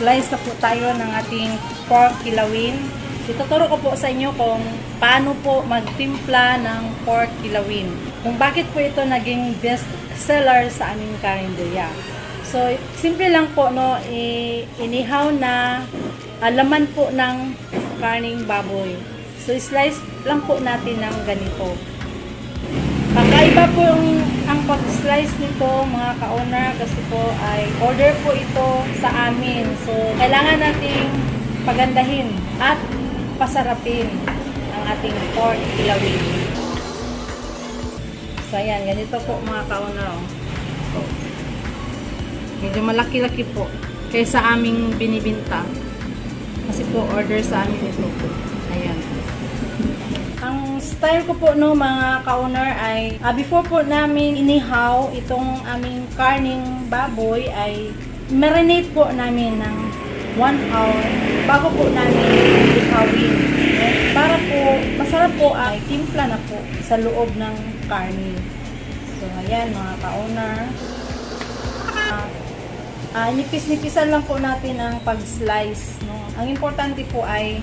mag-slice na po tayo ng ating pork kilawin. Ituturo ko po sa inyo kung paano po magtimpla ng pork kilawin. Kung bakit po ito naging best seller sa aming karinderya. So, simple lang po, no, inihaw na ah, laman po ng karning baboy. So, slice lang po natin ng ganito. Kakaiba po yung ang pag-slice nito mga ka-owner kasi po ay order po ito sa amin. So, kailangan nating pagandahin at pasarapin ang ating pork kilawin. So, ayan, ganito po mga oh. Medyo malaki-laki po kaysa aming binibinta. Kasi po order sa amin ito. Ayan. Ang style ko po no mga ka-owner ay ah, before po namin inihaw itong aming karning baboy ay marinate po namin ng 1 hour bago po namin ihawin. Para po masarap po ay timpla na po sa loob ng karni. So ayan mga ka-owner. Ah, ah, nipis-nipisan lang po natin ang pag-slice. No? Ang importante po ay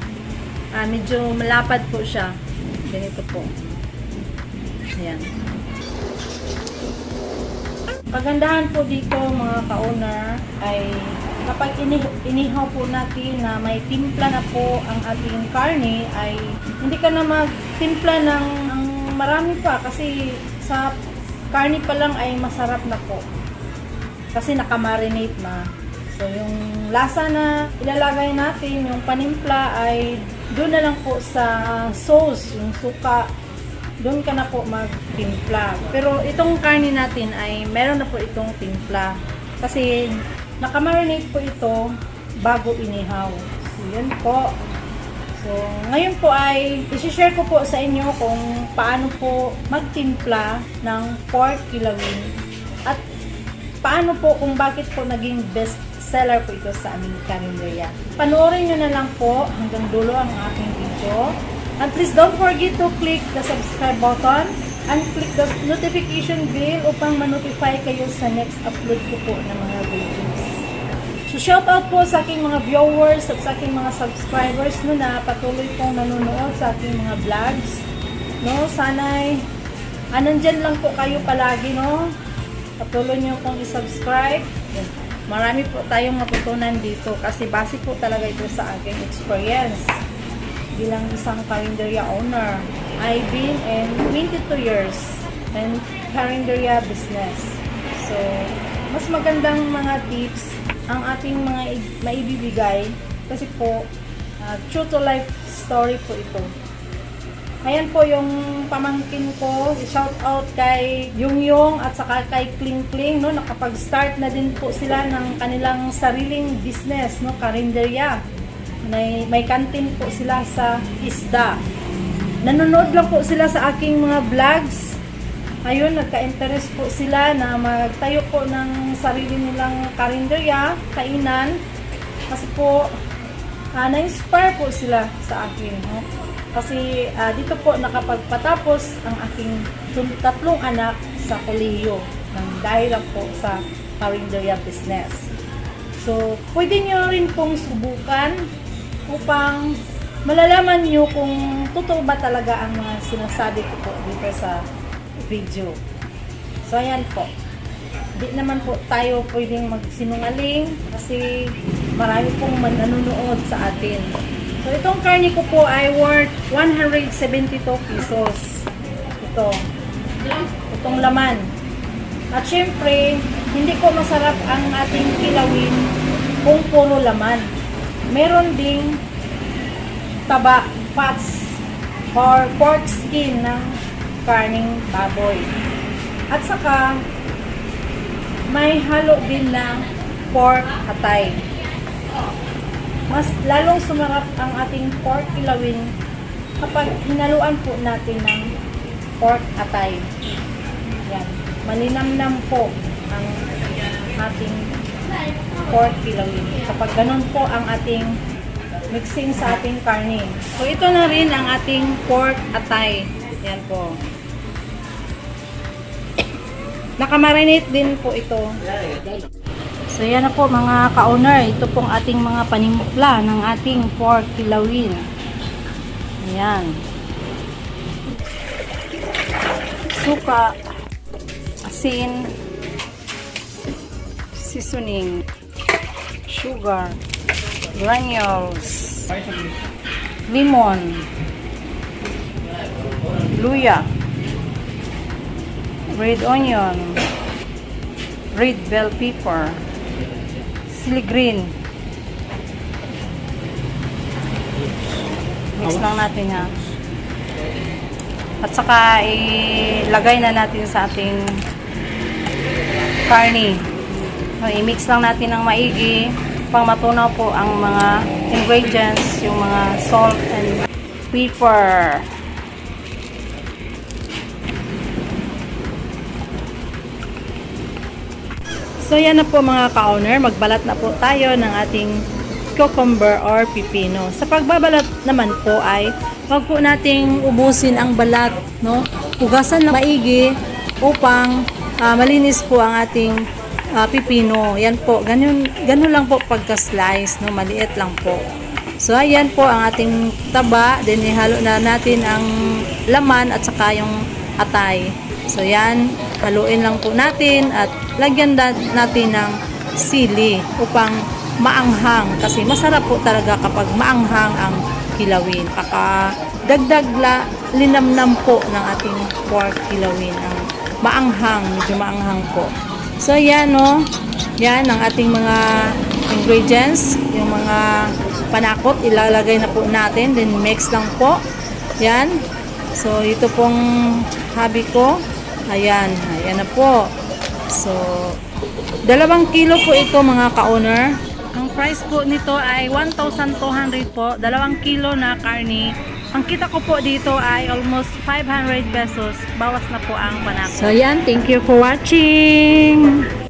ah, medyo malapad po siya. Ganito po. Ayan. Pagandahan po dito mga ka-owner ay kapag ini inihaw po natin na may timpla na po ang ating karne ay hindi ka na magtimpla ng ang marami pa kasi sa karne pa lang ay masarap na po kasi nakamarinate na. So, yung lasa na ilalagay natin, yung panimpla ay doon na lang po sa sauce, yung suka, doon ka na po magtimpla. Pero itong karne natin ay meron na po itong timpla. Kasi nakamarinate po ito bago inihaw. So, yun po. So, ngayon po ay isi-share ko po sa inyo kung paano po magtimpla ng pork kilawin at paano po kung bakit po naging best seller po ito sa aming karinderya. Panoorin nyo na lang po hanggang dulo ang aking video. And please don't forget to click the subscribe button and click the notification bell upang ma-notify kayo sa next upload ko po ng mga videos. So shout out po sa aking mga viewers at sa aking mga subscribers no na patuloy pong nanonood sa aking mga vlogs. No, sana'y ah, nandyan lang po kayo palagi no. Patuloy niyo pong i-subscribe. Marami po tayong matutunan dito kasi base po talaga ito sa aking experience bilang isang carinderia owner. I've been in 22 years in carinderia business. So, mas magandang mga tips ang ating mga maibibigay kasi po ah, true to life story po ito. Ayan po yung pamangkin ko. Shout out kay Yung Yung at saka kay Kling Kling. No? Nakapag-start na din po sila ng kanilang sariling business, no? karinderya. May, may kantin po sila sa isda. Nanonood lang po sila sa aking mga vlogs. Ayun, nagka-interest po sila na magtayo po ng sarili nilang karinderya, kainan. Kasi po, ah, na-inspire po sila sa akin. No? Kasi ah, dito po nakapagpatapos ang aking tatlong anak sa kolehiyo ng dahil lang po sa carinderia business. So, pwede nyo rin pong subukan upang malalaman nyo kung totoo ba talaga ang mga sinasabi ko po dito sa video. So, ayan po. Di naman po tayo pwedeng magsinungaling kasi marami pong nanonood sa atin. So, itong karne ko po ay worth 172 pesos. Ito. Itong laman. At syempre, hindi ko masarap ang ating kilawin kung puro laman. Meron ding taba, fats, or pork skin ng karning baboy. At saka, may halo din ng pork atay. Mas lalong sumarap ang ating pork kilawin kapag hinaluan po natin ng pork atay. Yan. Malinamnam po ang ating pork kilawin. Kapag ganun po ang ating mixing sa ating karne. So, ito na rin ang ating pork atay. Yan po. Nakamarinate din po ito. So yan na po mga ka-owner, ito pong ating mga panimpla ng ating pork kilawin. Ayan. Suka, asin, seasoning, sugar, granules, lemon, luya, red onion, red bell pepper, chili green. Mix lang natin ha. At saka ilagay na natin sa ating karni. So, i-mix lang natin ng maigi pang matunaw po ang mga ingredients, yung mga salt and pepper. So yan na po mga ka-owner, magbalat na po tayo ng ating cucumber or pipino. Sa pagbabalat naman po ay wag po nating ubusin ang balat, no? Hugasan ng maigi upang ah, malinis po ang ating ah, pipino. Yan po, ganun, ganun lang po pagka-slice, no? Maliit lang po. So ayan po ang ating taba, then ihalo na natin ang laman at saka yung atay. So yan, haluin lang po natin at lagyan natin ng sili upang maanghang kasi masarap po talaga kapag maanghang ang kilawin. Kaka dagdag la, linamnam po ng ating pork kilawin ang maanghang, medyo maanghang po. So yan no, yan ang ating mga ingredients, yung mga panakot ilalagay na po natin, then mix lang po. Yan. So ito pong habi ko. Ayan, ayan na po. So, dalawang kilo po ito mga ka-owner. Ang price po nito ay 1,200 po. Dalawang kilo na karni. Ang kita ko po dito ay almost 500 pesos. Bawas na po ang panakot. So, yan. Thank you for watching.